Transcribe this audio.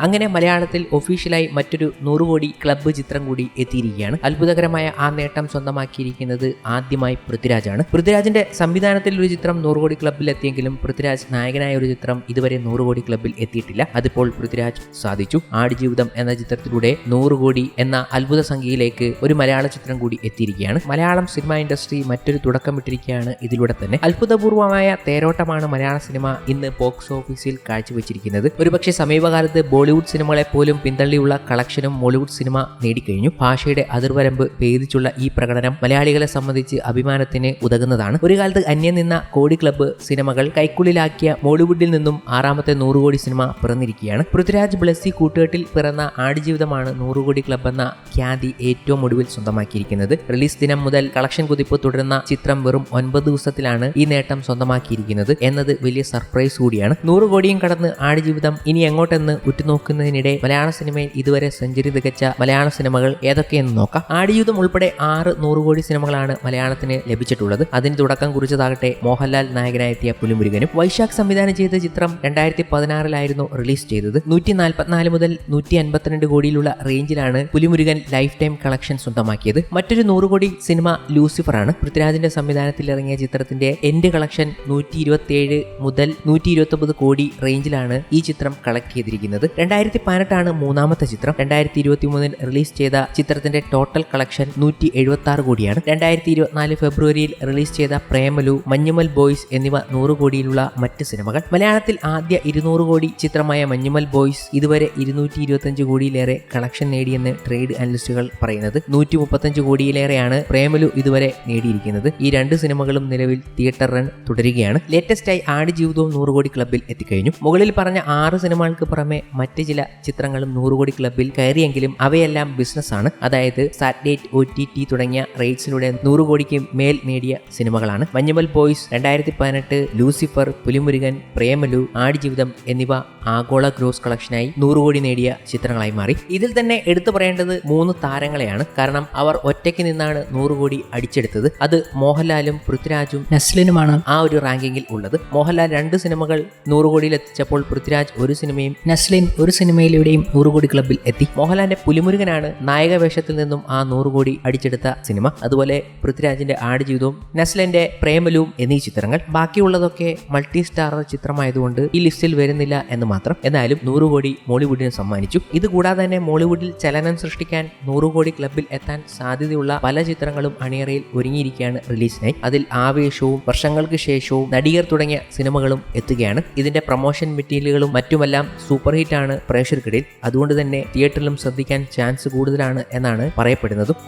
അങ്ങനെ മലയാളത്തിൽ ഒഫീഷ്യലായി മറ്റൊരു നൂറ് കോടി ക്ലബ്ബ് ചിത്രം കൂടി എത്തിയിരിക്കുകയാണ്. അത്ഭുതകരമായ ആ നേട്ടം സ്വന്തമാക്കിയിരിക്കുന്നത് ആദ്യമായി പൃഥ്വിരാജാണ്. പൃഥ്വിരാജിന്റെ സംവിധാനത്തിൽ ഒരു ചിത്രം നൂറ് കോടി ക്ലബ്ബിൽ എത്തിയെങ്കിലും പൃഥ്വിരാജ് നായകനായ ഒരു ചിത്രം ഇതുവരെ നൂറ് കോടി ക്ലബ്ബിൽ എത്തിയിട്ടില്ല. അതിപ്പോൾ പൃഥ്വിരാജ് സാധിച്ചു. ആടുജീവിതം എന്ന ചിത്രത്തിലൂടെ നൂറ് കോടി എന്ന അത്ഭുത സംഖ്യയിലേക്ക് ഒരു മലയാള ചിത്രം കൂടി എത്തിയിരിക്കുകയാണ്. മലയാളം സിനിമ ഇൻഡസ്ട്രി മറ്റൊരു തുടക്കം ഇട്ടിരിക്കുകയാണ് ഇതിലൂടെ തന്നെ. അത്ഭുതപൂർവമായ തേരോട്ടമാണ് മലയാള സിനിമ ഇന്ന് ബോക്സ് ഓഫീസിൽ കാഴ്ചവെച്ചിരിക്കുന്നത്. ഒരുപക്ഷെ സമീപകാലത്ത് ബോളിവുഡ് സിനിമകളെ പോലും പിന്തള്ളിയുള്ള കളക്ഷനും മോളിവുഡ് സിനിമ നേടിക്കഴിഞ്ഞു. ഭാഷയുടെ അതിർവരമ്പ് ഭേദിച്ചുള്ള ഈ പ്രകടനം മലയാളികളെ സംബന്ധിച്ച് അഭിമാനത്തിന് ഉതകുന്നതാണ്. ഒരു കാലത്ത് അന്യം നിന്ന കോടി ക്ലബ്ബ് സിനിമകൾ കൈക്കുള്ളിലാക്കിയ മോളിവുഡിൽ നിന്നും ആറാമത്തെ നൂറുകോടി സിനിമ പിറന്നിരിക്കുകയാണ്. പൃഥ്വിരാജ് ബ്ലസ്സി കൂട്ടുകെട്ടിൽ പിറന്ന ആടുജീവിതമാണ് നൂറുകോടി ക്ലബ്ബ് എന്ന ഖ്യാതി ഏറ്റവും ഒടുവിൽ സ്വന്തമാക്കിയിരിക്കുന്നത്. റിലീസ് ദിനം മുതൽ കളക്ഷൻ കുതിപ്പ് തുടരുന്ന ചിത്രം വെറും ഒൻപത് ദിവസത്തിലാണ് ഈ നേട്ടം സ്വന്തമാക്കിയിരിക്കുന്നത് എന്നത് വലിയ സർപ്രൈസ് കൂടിയാണ്. നൂറ് കോടിയും കടന്ന് ആടുജീവിതം ഇനി എങ്ങോട്ടെന്ന് ഉറ്റുനോക്കുന്നതിനിടെ മലയാള സിനിമയിൽ ഇതുവരെ സെഞ്ചുറി തികച്ച മലയാള സിനിമകൾ ഏതൊക്കെയെന്ന് നോക്കാം. ആടുജീവിതം ഉൾപ്പെടെ ആറ് നൂറ് കോടി സിനിമകളാണ് മലയാളത്തിന് ലഭിച്ചിട്ടുള്ളത്. അതിന് തുടക്കം കുറിച്ചതാകട്ടെ മോഹൻലാൽ നായകനായെത്തിയ പുലിമുരുകനും. വൈശാഖ് സംവിധാനം ചെയ്ത ചിത്രം രണ്ടായിരത്തി പതിനാറിലായിരുന്നു റിലീസ് ചെയ്തത്. നൂറ്റി നാൽപ്പത്തിനാല് മുതൽ നൂറ്റി അൻപത്തിരണ്ട് കോടിയിലുള്ള റേഞ്ചിലാണ് പുലിമുരുകൻ ലൈഫ് ടൈം കളക്ഷൻ സ്വന്തമാക്കിയത്. മറ്റൊരു നൂറ് കോടി സിനിമ ആണ് പൃഥ്വിരാജിന്റെ സംവിധാനത്തിൽ ഇറങ്ങിയ ചിത്രത്തിന്റെ എൻഡ് കളക്ഷൻ നൂറ്റി ഇരുപത്തിയേഴ് മുതൽ നൂറ്റി ഇരുപത്തി കോടി റേഞ്ചിലാണ് ഈ ചിത്രം കളക്ട് ചെയ്തിരിക്കുന്നത്. രണ്ടായിരത്തി പതിനെട്ടാണ് മൂന്നാമത്തെ ചിത്രം. രണ്ടായിരത്തി ഇരുപത്തി മൂന്നിൽ റിലീസ് ചെയ്ത ചിത്രത്തിന്റെ ടോട്ടൽ കളക്ഷൻ നൂറ്റി എഴുപത്തി ആറ് കോടിയാണ്. രണ്ടായിരത്തി ഇരുപത്തിനാല് ഫെബ്രുവരിയിൽ റിലീസ് ചെയ്ത പ്രേമലു മഞ്ഞുമൽ ബോയ്സ് എന്നിവ നൂറ് കോടിയിലുള്ള മറ്റ് സിനിമകൾ. മലയാളത്തിൽ ആദ്യ ഇരുന്നൂറ് കോടി ചിത്രമായ മഞ്ഞുമൽ ബോയ്സ് ഇതുവരെ ഇരുന്നൂറ്റി ഇരുപത്തഞ്ച് കോടിയിലേറെ കളക്ഷൻ നേടിയെന്ന് ട്രേഡ് അനലിസ്റ്റുകൾ പറയുന്നത്. നൂറ്റി മുപ്പത്തഞ്ച് കോടിയിലേറെയാണ് പ്രേമലു ഇതുവരെ നേടിയിരിക്കുന്നത്. ഈ രണ്ട് സിനിമകളും നിലവിൽ തിയേറ്റർ റൺ തുടരുകയാണ്. ലേറ്റസ്റ്റായി ആടുജീവിതവും നൂറ് കോടി ക്ലബിൽ എത്തിക്കഴിഞ്ഞു. മുകളിൽ പറഞ്ഞ ആറ് സിനിമകൾക്ക് പുറമെ മറ്റ് ചില ചിത്രങ്ങളും നൂറുകോടി ക്ലബിൽ കയറിയെങ്കിലും അവയെല്ലാം ബിസിനസ്സാണ്. അതായത് സാറ്റലൈറ്റ് ഒ ടി ടി തുടങ്ങിയ റേറ്റ്സിലൂടെ നൂറുകോടിക്ക് മേൽ നേടിയ സിനിമകളാണ്. മഞ്ഞുമൽ ബോയ്സ് രണ്ടായിരത്തി പതിനെട്ട് ലൂസിഫർ പുലിമുരുകൻ പ്രേമലു ആടുജീവിതം എന്നിവ ആഗോള ഗ്രോസ് കളക്ഷനായി നൂറുകോടി നേടിയ ചിത്രങ്ങളായി മാറി. ഇതിൽ തന്നെ എടുത്തു പറയേണ്ടത് മൂന്ന് താരങ്ങളെയാണ്. കാരണം അവർ ഒറ്റയ്ക്ക് നിന്നാണ് നൂറുകോടി അടിച്ചെടുത്തത്. അത് മോഹൻലാലും പൃഥ്വിരാജും നസ്ലിനുമാണ്. ആ ഒരു റാങ്കിങ്ങിൽ ഉള്ളത്. മോഹൻലാൽ രണ്ട് സിനിമകൾ നൂറുകോടിയിൽ എത്തിച്ചപ്പോൾ പൃഥ്വിരാജ് ഒരു സിനിമയും നസ്ലിൻ ഒരു സിനിമയിലൂടെയും നൂറ് കോടി ക്ലബ്ബിൽ എത്തി. മോഹൻലാലിന്റെ പുലിമുരുകനാണ് നായക വേഷത്തിൽ നിന്നും ആ നൂറ് കോടി അടിച്ചെടുത്ത സിനിമ. അതുപോലെ പൃഥ്വിരാജിന്റെ ആടുജീവിതവും നസ്ലന്റെ പ്രേമലും എന്നീ ചിത്രങ്ങൾ. ബാക്കിയുള്ളതൊക്കെ മൾട്ടി സ്റ്റാർ ചിത്രമായതുകൊണ്ട് ഈ ലിസ്റ്റിൽ വരുന്നില്ല എന്ന് മാത്രം. എന്നാലും നൂറ് കോടി മോളിവുഡിന് സമ്മാനിച്ചു. ഇതുകൂടാതെ തന്നെ മോളിവുഡിൽ ചലനം സൃഷ്ടിക്കാൻ നൂറ് കോടി ക്ലബിൽ എത്താൻ സാധ്യതയുള്ള പല ചിത്രങ്ങളും അണിയറയിൽ ഒരുങ്ങിയിരിക്കുകയാണ് റിലീസിനായി. അതിൽ ആവേശവും വർഷങ്ങൾക്ക് ശേഷവും നടികർ തുടങ്ങിയ സിനിമകളും എത്തുകയാണ്. ഇതിന്റെ പ്രൊമോഷൻ മെറ്റീരിയലുകളും മറ്റുമെല്ലാം സൂപ്പർ ഹിറ്റ് ആണ് പ്രേക്ഷകർക്കിടയിൽ. അതുകൊണ്ട് തന്നെ തിയേറ്ററിലും ശ്രദ്ധിക്കാൻ ചാൻസ് കൂടുതലാണ് എന്നാണ് പറയപ്പെടുന്നതും.